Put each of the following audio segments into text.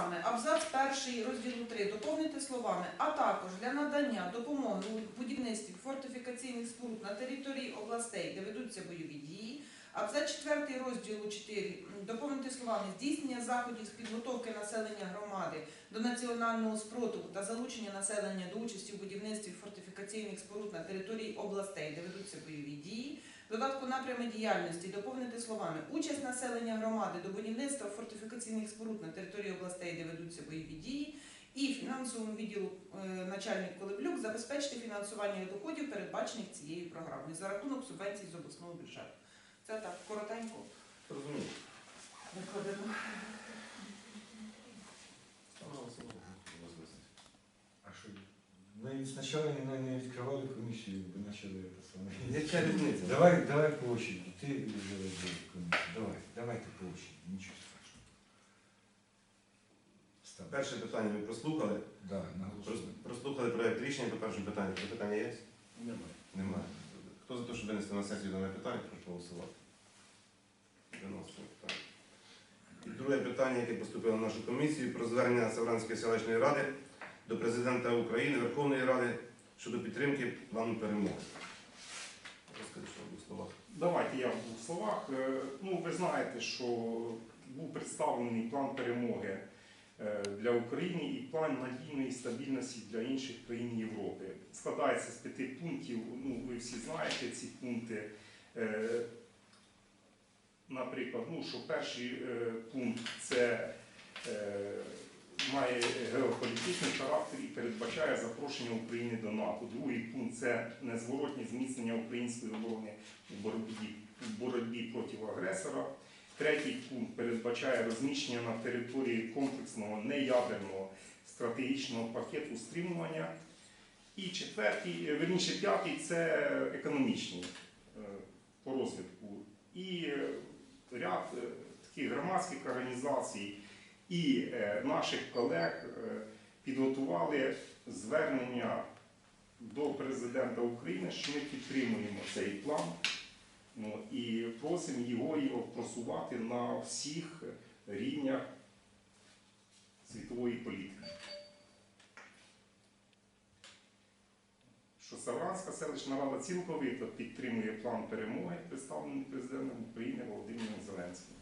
саме абзац перший розділу 3 доповнити словами, а також для надання допомоги у будівництві фортифікаційних споруд на території областей, де ведуться бойові дії. Абзац 4 розділу 4 доповнити словами здійснення заходів з підготовки населення громади до національного спротиву та залучення населення до участі у будівництві фортифікаційних споруд на території областей, де ведуться бойові дії. Додатку напрями діяльності доповнити словами участь населення громади до будівництва фортифікаційних споруд на території областей, де ведуться бойові дії, і фінансовому відділу е, начальник Колеблюк забезпечити фінансування доходів, передбачених цією програмою за рахунок субвенцій з обласного бюджету. Це так коротенько Розумію. викладено. А що? Ми спочатку не, не відкривали комісію, бо почали це саме. Яка різниця? Давай, давай по очереді. Ти вже веди комісію. Давай, давайте по очереді, нічого страшного. Став. Перше питання ми прослухали. Да, на Прос- голосування. Прослухали проект рішення по першому питанню. Це питання є? Немає. Немає. Хто за те, щоб винести на сесію дане питання, прошу голосувати. Виносимо питання. І друге питання, яке поступило на нашу комісію, про звернення Савранської селищної ради до президента України, Верховної Ради щодо підтримки плану перемоги. Розкажи, словах. Давайте я в двох словах. Е, Ну, ви знаєте, що був представлений план перемоги е, для України і план надійної стабільності для інших країн Європи. Складається з п'яти пунктів. Ну, ви всі знаєте ці пункти. Е, Наприклад, ну, що перший пункт це має геополітичний характер і передбачає запрошення України до НАТО. Другий пункт це незворотнє зміцнення української оборони у боротьбі, у боротьбі проти агресора. Третій пункт передбачає розміщення на території комплексного неядерного стратегічного пакету стримування. І четвертий, е, верніше п'ятий це економічний е, по розвитку. І е, ряд таких громадських організацій і е, наших колег е, підготували звернення до президента України, що ми підтримуємо цей план ну, і просимо його, його просувати на всіх рівнях світової політики. Що Савранська селищна рада цілковито підтримує план перемоги, представлений президентом України Володимиром Зеленським.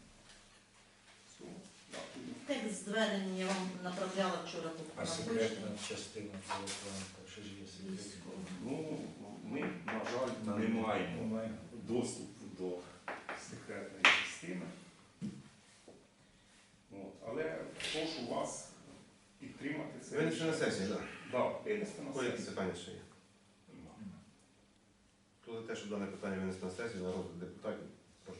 Текст звернення я вам направляла вчора тут А на секретна частина цього плану, так що ж є секретна? Ну, ми, на жаль, не маємо Немає. доступу до секретної частини. От. Але прошу вас підтримати це. Винести на сесію, так. Да, винести на сесію. питання ще є. Хто за те, щоб дане питання винести на сесію на розгляд депутатів, прошу